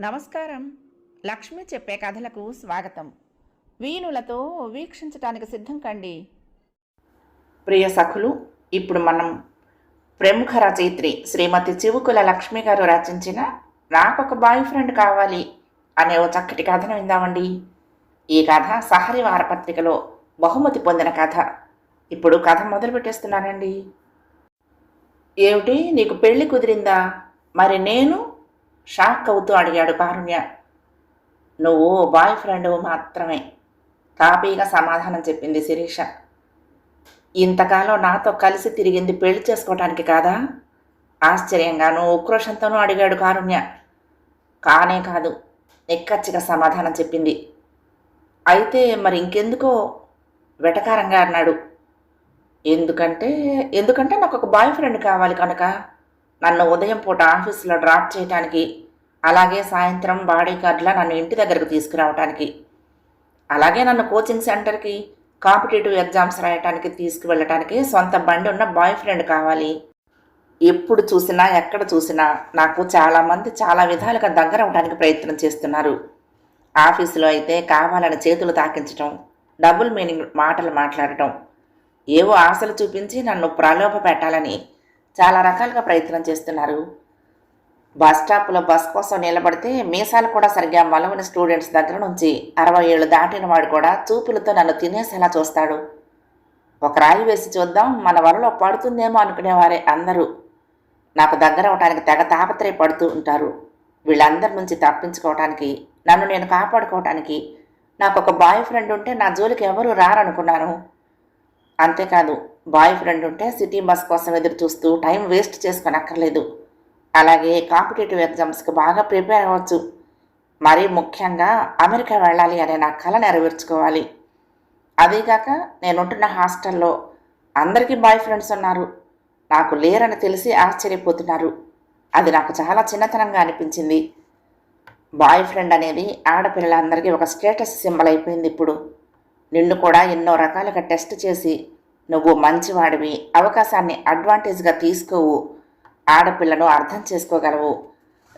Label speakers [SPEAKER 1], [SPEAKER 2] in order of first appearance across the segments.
[SPEAKER 1] నమస్కారం. లక్ష్మి చెప్పే కథలకు స్వాగతం. వీణులతో వీక్షించటానికి సిద్ధం కండి. ప్రియ సఖులు ఇప్పుడు మనం ప్రముఖ రచయిత్రి శ్రీమతి చివుకుల లక్ష్మి గారు రచించిన నాకొక బాయ్ ఫ్రెండ్ కావాలి అనే ఓ చక్కటి కథను విందామండి. ఈ కథ సహరి వారపత్రికలో బహుమతి పొందిన కథ. ఇప్పుడు కథ మొదలు పెట్టేస్తున్నానండి ఏమిటి? నీకు పెళ్ళి కుదిరిందా? మరి నేను షాక్ అవుతూ అడిగాడు కారుణ్య. నువ్వు బాయ్ ఫ్రెండ్ మాత్రమే. తాపీగా సమాధానం చెప్పింది శిరీష. ఇంతకాలం నాతో కలిసి తిరిగింది పెళ్ళి చేసుకోవటానికి కాదా? ఆశ్చర్యంగానూ ఉక్రోషంతోనూ అడిగాడు కారుణ్య. కానే కాదు నిక్కచ్చిగా సమాధానం చెప్పింది. అయితే మరి ఇంకెందుకో? వెటకారంగా అన్నాడు. ఎందుకంటే ఎందుకంటే నాకు ఒక బాయ్ ఫ్రెండ్ కావాలి కనుక. నన్ను ఉదయం పూట ఆఫీస్లో డ్రాప్ చేయటానికి అలాగే సాయంత్రం బాడీ గార్డ్లా నన్ను ఇంటి దగ్గరకు తీసుకురావటానికి. అలాగే నన్ను కోచింగ్ సెంటర్కి కాంపిటేటివ్ ఎగ్జామ్స్ రాయటానికి తీసుకువెళ్ళటానికి సొంత బండి ఉన్న బాయ్ ఫ్రెండ్ కావాలి. ఎప్పుడు చూసినా ఎక్కడ చూసినా నాకు చాలామంది చాలా విధాలుగా దగ్గర అవడానికి ప్రయత్నం చేస్తున్నారు. ఆఫీసులో అయితే కావాలని చేతులు తాకించటం డబుల్ మీనింగ్ మాటలు మాట్లాడటం ఏవో ఆశలు చూపించి నన్ను ప్రలోభ పెట్టాలని చాలా రకాలుగా ప్రయత్నం చేస్తున్నారు. బస్ స్టాప్లో బస్ కోసం నిలబడితే మీసాలు కూడా సరిగ్గా మలవని స్టూడెంట్స్ దగ్గర నుంచి అరవై ఏళ్ళు దాటిన వాడు కూడా చూపులతో నన్ను తినేసేలా చూస్తాడు. ఒక రాయి వేసి చూద్దాం మన వలలో పడుతుందేమో అనుకునేవారే అందరూ. నాకు దగ్గర అవటానికి తెగ తాపత్రయపడుతూ ఉంటారు. వీళ్ళందరి నుంచి తప్పించుకోవటానికి నన్ను నేను కాపాడుకోవటానికి నాకు ఒక బాయ్ ఫ్రెండ్ ఉంటే నా జోలికి ఎవరూ రారనుకున్నాను. అంతేకాదు బాయ్ ఫ్రెండ్ ఉంటే సిటీ బస్ కోసం ఎదురు చూస్తూ టైం వేస్ట్ చేసుకోనక్కర్లేదు. అలాగే కాంపిటేటివ్ ఎగ్జామ్స్కి బాగా ప్రిపేర్ అవ్వచ్చు. మరీ ముఖ్యంగా అమెరికా వెళ్ళాలి అనే నా కళ నెరవేర్చుకోవాలి. అదీగాక నేనుంటున్న హాస్టల్లో అందరికీ బాయ్ ఫ్రెండ్స్ ఉన్నారు. నాకు లేరని తెలిసి ఆశ్చర్యపోతున్నారు. అది నాకు చాలా చిన్నతనంగా అనిపించింది. బాయ్ ఫ్రెండ్ అనేది ఆడపిల్లలందరికీ ఒక స్టేటస్ సింబల్ అయిపోయింది ఇప్పుడు. నిన్ను కూడా ఎన్నో రకాలుగా టెస్ట్ చేసి నువ్వు మంచివాడివి. అవకాశాన్ని అడ్వాంటేజ్గా తీసుకోవు. ఆడపిల్లను అర్థం చేసుకోగలవు.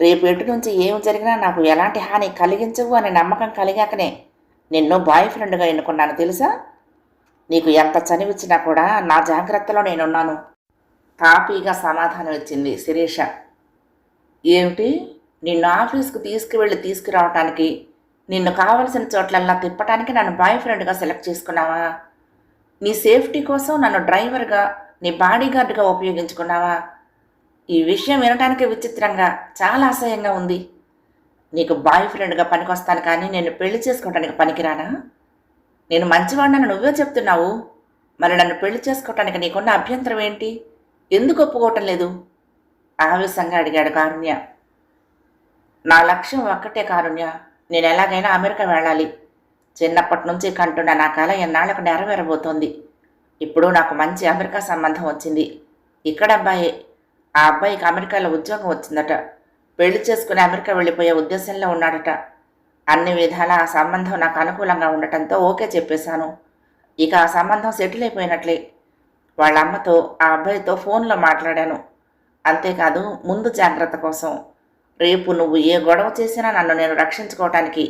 [SPEAKER 1] రేపు ఎటు నుంచి ఏం జరిగినా నాకు ఎలాంటి హాని కలిగించవు అనే నమ్మకం కలిగాకనే నిన్ను బాయ్ ఫ్రెండ్గా ఎన్నుకున్నాను తెలుసా? నీకు ఎంత చనివిచ్చినా కూడా నా జాగ్రత్తలో నేనున్నాను. తాపీగా సమాధానం ఇచ్చింది శిరీష. ఏమిటి? నిన్ను ఆఫీస్కు తీసుకువెళ్ళి తీసుకురావటానికి నిన్ను కావలసిన చోట్లల్లా తిప్పటానికి నన్ను బాయ్ ఫ్రెండ్గా సెలెక్ట్ చేసుకున్నావా? నీ సేఫ్టీ కోసం నన్ను డ్రైవర్గా నీ బాడీగార్డ్గా ఉపయోగించుకున్నావా? ఈ విషయం వినటానికి విచిత్రంగా చాలా అసహ్యంగా ఉంది. నీకు బాయ్ ఫ్రెండ్గా పనికొస్తాను కానీ నేను పెళ్ళి చేసుకోవటానికి పనికిరానా? నేను మంచివాడినని నువ్వే చెప్తున్నావు. మరి నన్ను పెళ్ళి చేసుకోవటానికి నీకున్న అభ్యంతరం ఏంటి? ఎందుకు ఒప్పుకోవటం లేదు? ఆవేశంగా అడిగాడు కారుణ్య. నా లక్ష్యం ఒక్కటే కారుణ్య. నేను ఎలాగైనా అమెరికా వెళ్ళాలి. చిన్నప్పటి నుంచి కంటున్న నా కళ ఎన్నాళ్ళకు నెరవేరబోతోంది. ఇప్పుడు నాకు మంచి అమెరికా సంబంధం వచ్చింది. ఇక్కడ అబ్బాయే. ఆ అబ్బాయికి అమెరికాలో ఉద్యోగం వచ్చిందట. పెళ్ళి చేసుకుని అమెరికా వెళ్ళిపోయే ఉద్దేశంలో ఉన్నాడట. అన్ని విధాల ఆ సంబంధం నాకు అనుకూలంగా ఉండటంతో ఓకే చెప్పేశాను. ఇక ఆ సంబంధం సెటిల్ అయిపోయినట్లే. వాళ్ళ అమ్మతో ఆ అబ్బాయితో ఫోన్లో మాట్లాడాను. అంతేకాదు ముందు జాగ్రత్త కోసం. రేపు నువ్వు ఏ గొడవ చేసినా నన్ను నేను రక్షించుకోవటానికి.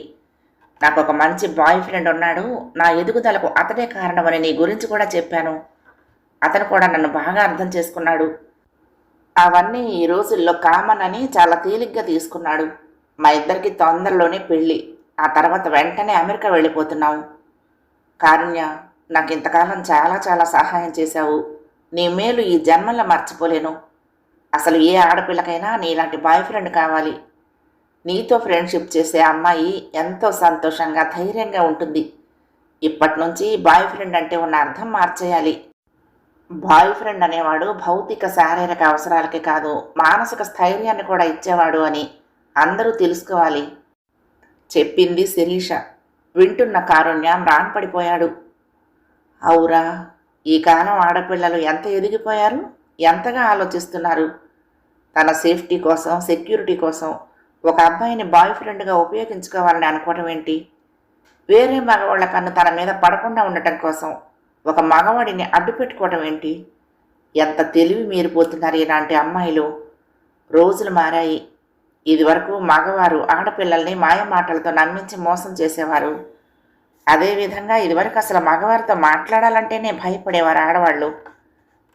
[SPEAKER 1] నాకు ఒక మంచి బాయ్ ఫ్రెండ్ ఉన్నాడు. నా ఎదుగుదలకు అతడే కారణమని నీ గురించి కూడా చెప్పాను. అతను కూడా నన్ను బాగా అర్థం చేసుకున్నాడు. అవన్నీ ఈ రోజుల్లో కామన్ అని చాలా తేలిగ్గా తీసుకున్నాడు. మా ఇద్దరికి తొందరలోనే పెళ్ళి. ఆ తర్వాత వెంటనే అమెరికా వెళ్ళిపోతున్నావు. కారుణ్య నాకు ఇంతకాలం చాలా చాలా సహాయం చేశావు. నీ మేలు ఈ జన్మల్లో మర్చిపోలేను. అసలు ఏ ఆడపిల్లకైనా నీలాంటి బాయ్ ఫ్రెండ్ కావాలి. నీతో ఫ్రెండ్షిప్ చేసే అమ్మాయి ఎంతో సంతోషంగా ధైర్యంగా ఉంటుంది. ఇప్పటి నుంచి బాయ్ ఫ్రెండ్ అంటే ఉన్న అర్థం మార్చేయాలి. బాయ్ ఫ్రెండ్ అనేవాడు భౌతిక శారీరక అవసరాలకి కాదు మానసిక స్థైర్యాన్ని కూడా ఇచ్చేవాడు అని అందరూ తెలుసుకోవాలి. చెప్పింది శిరీష. వింటున్న కారుణ్యం రాన్పడిపోయాడు అవురా ఈ కాలం ఆడపిల్లలు ఎంత ఎదిగిపోయారు? ఎంతగా ఆలోచిస్తున్నారు? తన సేఫ్టీ కోసం సెక్యూరిటీ కోసం ఒక అబ్బాయిని బాయ్ ఫ్రెండ్గా ఉపయోగించుకోవాలని అనుకోవడం ఏంటి? వేరే మగవాళ్ళ కన్ను తన మీద పడకుండా ఉండటం కోసం ఒక మగవాడిని అడ్డు పెట్టుకోవడం ఏంటి? ఎంత తెలివి మీరిపోతున్నారు ఇలాంటి అమ్మాయిలు? రోజులు మారాయి. ఇదివరకు మగవారు ఆడపిల్లల్ని మాయ మాటలతో నమ్మించి మోసం చేసేవారు. అదేవిధంగా ఇదివరకు అసలు మగవారితో మాట్లాడాలంటేనే భయపడేవారు ఆడవాళ్ళు.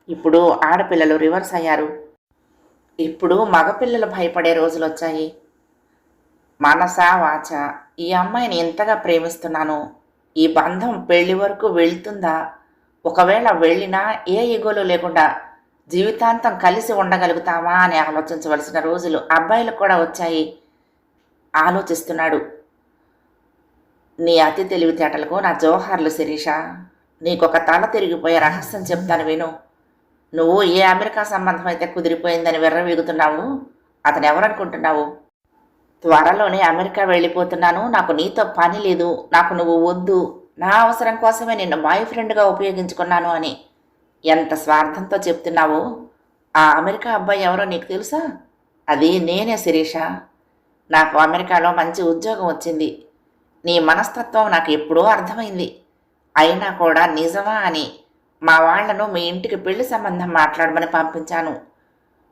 [SPEAKER 1] ఇప్పుడు ఆడపిల్లలు రివర్స్ అయ్యారు. ఇప్పుడు మగపిల్లలు భయపడే రోజులు వచ్చాయి మనస వాచ ఈ అమ్మాయిని ఎంతగా ప్రేమిస్తున్నాను ఈ బంధం పెళ్ళి వరకు వెళ్తుందా? ఒకవేళ వెళ్ళినా ఏ ఈగోలు లేకుండా జీవితాంతం కలిసి ఉండగలుగుతామా అని ఆలోచించవలసిన రోజులు అబ్బాయిలకు కూడా వచ్చాయి. ఆలోచిస్తున్నాడు. నీ అతి తెలివితేటలకు నా జోహార్లు శిరీష నీకొక తల తిరిగిపోయే రహస్యం చెప్తాను విను. నువ్వు ఏ అమెరికా సంబంధం అయితే కుదిరిపోయిందని విర్రవీగుతున్నావు అతను ఎవరనుకుంటున్నావు? త్వరలోనే అమెరికా వెళ్ళిపోతున్నాను. నాకు నీతో పని లేదు. నాకు నువ్వు వద్దు. నా అవసరం కోసమే నిన్ను బాయ్ ఫ్రెండ్గా ఉపయోగించుకున్నాను అని. ఎంత స్వార్థంతో చెప్తున్నావు? ఆ అమెరికా అబ్బాయి ఎవరో నీకు తెలుసా? అది నేనే శిరీష. నాకు అమెరికాలో మంచి ఉద్యోగం వచ్చింది. నీ మనస్తత్వం నాకు ఎప్పుడో అర్థమైంది. అయినా కూడా నిజమా అని. మా వాళ్ళను మీ ఇంటికి పెళ్ళి సంబంధం మాట్లాడమని పంపించాను.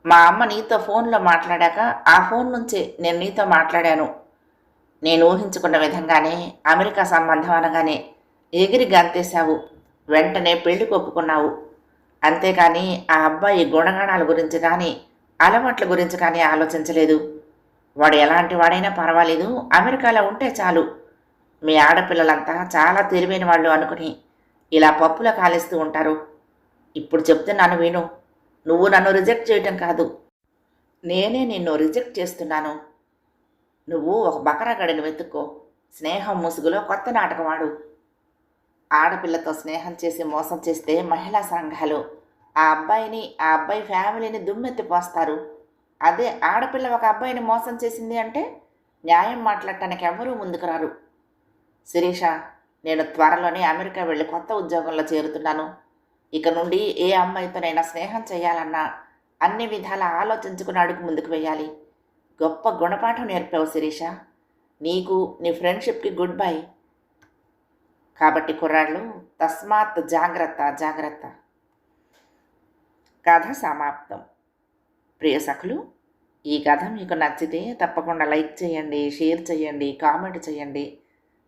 [SPEAKER 1] మా అమ్మ నీతో ఫోన్లో మాట్లాడాక ఆ ఫోన్ నుంచే నేను నీతో మాట్లాడాను. నేను ఊహించుకున్న విధంగానే అమెరికా సంబంధం అనగానే ఎగిరి గంతేశావు. వెంటనే పెళ్ళి ఒప్పుకున్నావు అంతేకాని ఆ అబ్బాయి గుణగణాల గురించి కానీ అలవాట్ల గురించి కానీ ఆలోచించలేదు. వాడు ఎలాంటి వాడైనా పర్వాలేదు అమెరికాలో ఉంటే చాలు. మీ ఆడపిల్లలంతా చాలా తెలివైన వాళ్ళు అనుకుని ఇలా పప్పుల కాలేస్తూ ఉంటారు. ఇప్పుడు చెప్తున్నాను విను నువ్వు నన్ను రిజెక్ట్ చేయటం కాదు. నేనే నిన్ను రిజెక్ట్ చేస్తున్నాను. నువ్వు ఒక బకరగడిని వెతుక్కో స్నేహం ముసుగులో కొత్త నాటకవాడు ఆడపిల్లతో స్నేహం చేసి మోసం చేస్తే మహిళా సంఘాలు ఆ అబ్బాయిని ఆ అబ్బాయి ఫ్యామిలీని దుమ్మెత్తిపోస్తారు అదే ఆడపిల్ల ఒక అబ్బాయిని మోసం చేసింది అంటే న్యాయం మాట్లాడటానికి ఎవరూ ముందుకు రారు. శిరీష నేను త్వరలోనే అమెరికా వెళ్ళి కొత్త ఉద్యోగంలో చేరుతున్నాను. ఇక నుండి ఏ అమ్మాయితోనైనా స్నేహం చేయాలన్నా అన్ని విధాల ఆలోచించుకుని అడుగు ముందుకు వేయాలి. గొప్ప గుణపాఠం నేర్పావు శిరీష. నీకు నీ ఫ్రెండ్షిప్కి గుడ్ బై. కాబట్టి కుర్రాళ్ళు తస్మాత్ జాగ్రత్త జాగ్రత్త. కథ సమాప్తం. ప్రియ సఖులు ఈ కథ మీకు నచ్చితే తప్పకుండా లైక్ చేయండి షేర్ చేయండి కామెంట్ చేయండి.